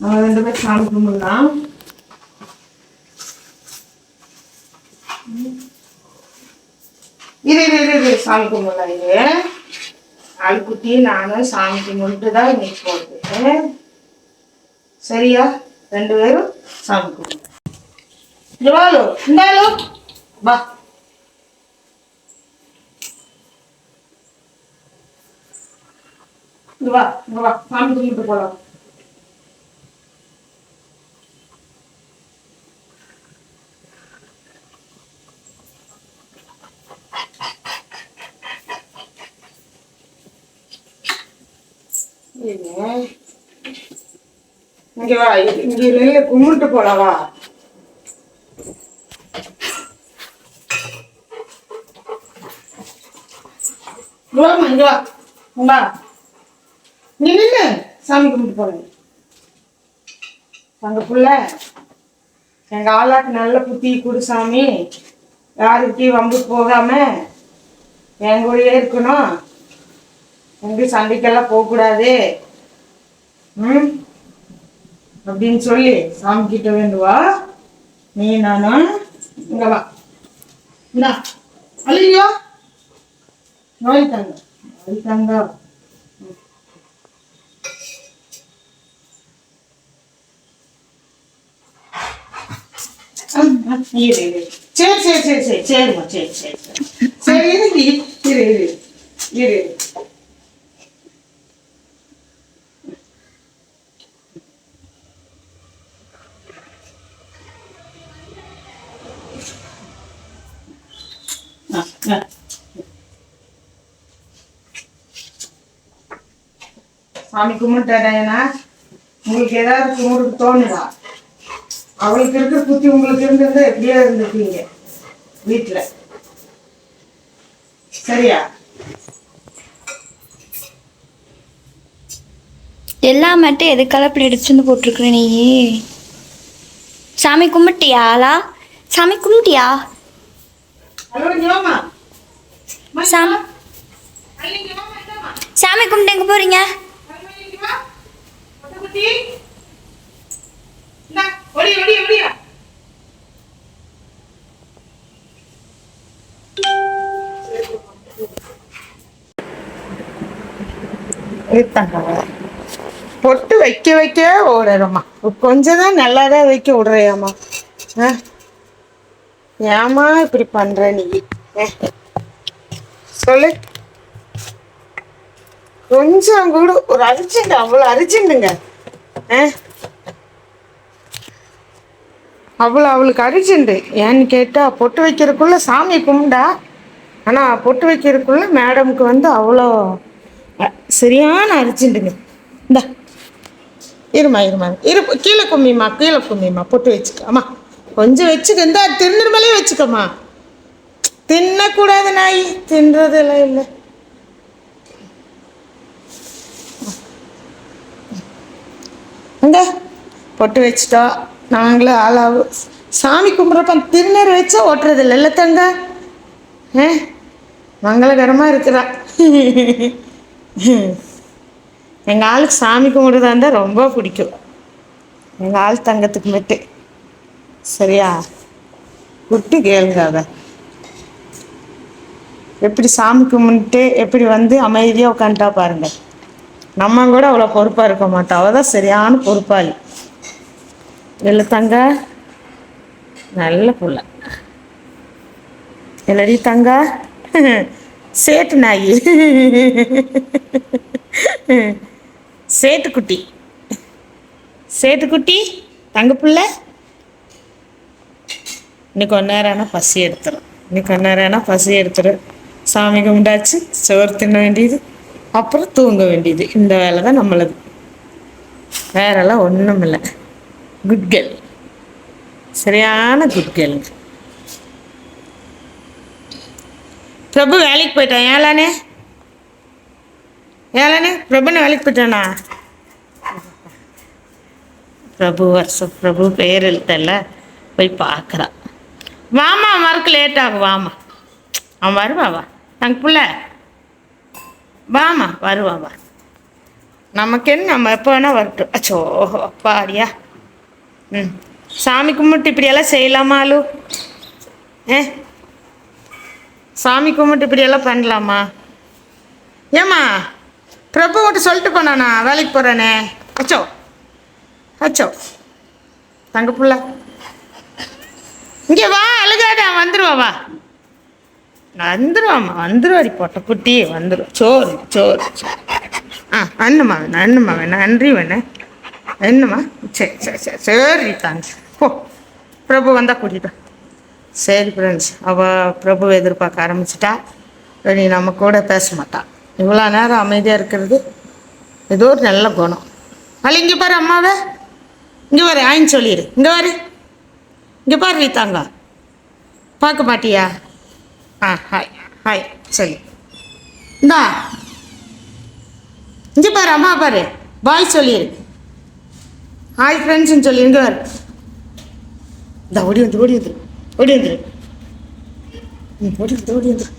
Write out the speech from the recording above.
நம்ம ரெண்டு பேரும் சாமி கும்பிடலாம். இது இது சாமி கும்பிடலாம் இது ஆள்குட்டி நானும் சாமி கும்பிட்டு தான் இன்னைக்கு போகுது சரியா? ரெண்டு பேரும் சாமி கும்பிடு இங்க இந்தாலு வா. இங்க வா இங்க வா. சாமி கும்பிட்டு போலாம். இங்க வா இங்க நெல்ல கும்பிட்டு போலவா வாமா இங்க வாம்மா, வா வா. நீ நில்லு சாமி கும்பிட்டு போறேன் அந்த புள்ள எங்க ஆளாக்கு நல்ல புத்தி கொடு சாமி. யாருக்கிட்டையும் வம்பு போகாம என் கூடயே இருக்கணும். எங்கேயும் சண்டைக்கெல்லாம் போகக்கூடாது. ம்? அப்படின்னு சொல்லி சாமி கிட்ட வேண்டுவா நீ நானும் இங்க வா. இந்தா அழியோ நோய் தாங்க. நோய் தாங்க. சரி சரி சரி சரி சரிம்மா சரி சரி சரி. சரி இரு இரு இரு இரு. சாமி கும்பிட்டாடா உங்களுக்கு ஏதாவது கும்பிட்டு தோணுதா? அவளுக்கு இருக்கிற புத்தி உங்களுக்கு இருந்திருந்தா எப்படியா இருந்திருப்பீங்க வீட்டுல சரியா? எல்லாம் மட்டும் எதுக்கால இப்படி எடுத்துட்டு போட்டிருக்கிற நீ சாமி கும்பிட்டியா ஆளா சாமி கும்பிட்டியா? ஹலோ யோமா சாமி. சாமி கும்பிட்டு எங்க போறீங்க? பொட்டு வைக்க வைக்க ஓடுறோம்மா. கொஞ்சம் தான் நல்லா தான் வைக்க விடுறியாம்மா ஏமா இப்படி பண்ற நீ? ஆ? சொல்லு. கொஞ்சம் கூட. ஒரு அரிச்சுண்டு அவ்வளோ அரிச்சுண்டுங்க அவ்வளோ அவளுக்கு அரிச்சுண்டு ஏன்னு கேட்டால் பொட்டு வைக்கிறதுக்குள்ள சாமி கும்பிடா ஆனால் பொட்டு வைக்கிறதுக்குள்ள மேடமுக்கு வந்து அவ்வளோ சரியான அரிச்சுண்டுங்க இந்தா. இருமா இருமா. இரு கீழே கும்மிம்மா கீழே கும்மிம்மா பொட்டு வச்சுக்கம்மா கொஞ்சம் வச்சுக்க. இந்த திருநெல்வேலியே வச்சுக்கம்மா. தின்னக்கூடாது நாய் தின்றதெல்லாம் இல்லை. இந்த பொட்டு வச்சிட்டோம் நாங்களும் ஆளாவு. சாமி கும்பிட்றப்ப திருநீர் வச்சா ஓட்டுறது இல்லை இல்லை தங்க. ஏ? மங்களகரமாக இருக்கிறா. எங்கள் ஆளுக்கு சாமி கும்பிடுறதா இருந்தால் ரொம்ப பிடிக்கும். எங்கள் ஆள் தங்கத்துக்கு மட்டும். சரியா? விட்டு கேளுங்க அதை. எப்படி சாமி கும்பிட்டு எப்படி வந்து அமைதியாக உட்காந்துட்டா பாருங்க. நம்ம கூட அவ்வளோ பொறுப்பாக இருக்க மாட்டோம் அவள் தான் சரியான பொறுப்பாளி. இல்லை தங்க நல்ல புள்ள. இல்லடி தங்க? சேட்டு நாய் சேட்டுக்குட்டி. சேட்டுக்குட்டி தங்க புள்ள. இன்னைக்கு கொஞ்ச நேரம்னா பசி எடுத்துரும். இன்னைக்கு கொஞ்ச நேரம்னா பசி எடுத்துரும். சாமி கும்பிட்டாச்சு சோறு தின்ன வேண்டியது அப்புறம் தூங்க வேண்டியது. இந்த வேலை தான் நம்மளது. வேறெல்லாம் ஒன்றும் இல்லை குட் கேர்ள் சரியான குட் கேர்ளுங்க பிரபு வேலைக்கு போயிட்டான். ஏலானே ஏலானே பிரபுன்னு வேலைக்கு போயிட்டானா? பிரபு வருஷம் பிரபு பேர் எழுத்தல்ல போய் பார்க்குறான். வாமா அவருக்கு லேட் ஆகும் வாமா. அவன் வருவா வா தங்க புள்ள. வாமா வருவா வா. நமக்கு என்ன நம்ம எப்போ வேணால் வரட்டும். அச்சோ அப்பாடியா ம். சாமி கும்பிட்டு இப்படியெல்லாம் செய்யலாமா அலு? ஏ? சாமி கும்பிட்டு இப்படியெல்லாம் பண்ணலாமா? ஏம்மா பிரபு மட்டும் சொல்லிட்டு போனானா வேலைக்கு போகிறேனே அச்சோ அச்சோ. தங்க புள்ள. இங்கே வா அழுகாத வந்துருவா வா. வந்துடும் வந்துருவாடி பொட்ட குட்டி வந்துடும் சோறு சோறு ஆ அண்ணுமா வேணா அண்ணுமா வேணா. நன்றி வேணா. என்னம்மா சரி சரி சரி சரி தாங்க போ. பிரபு வந்தால் கூட்டிட்டோம் சரி ஃப்ரெண்ட்ஸ் அவள் பிரபு எதிர்பார்க்க ஆரம்பிச்சிட்டா. இனி நம்ம கூட பேச மாட்டான் இவ்வளோ நேரம் அமைதியாக இருக்கிறது ஏதோ ஒரு நல்ல குணம். அல்ல இங்கே பாரு அம்மாவை. இங்கே வர ஆயின்னு சொல்லிடு. இங்கே வரு இங்கே பாரு ரீதாங்க பார்க்க மாட்டியா? ஆ ஹாய் ஹாய் சரி இந்தா இங்கே பாரு அம்மா பாரு பாய் சொல்லிடு ஹாய் ஃப்ரெண்ட்ஸ்னு சொல்லி இங்கே வரு இந்த ஓடி வந்துரு ஓடி வந்துரு ஓடி வந்துரு ஓடி வந்து ஓடி வந்துரு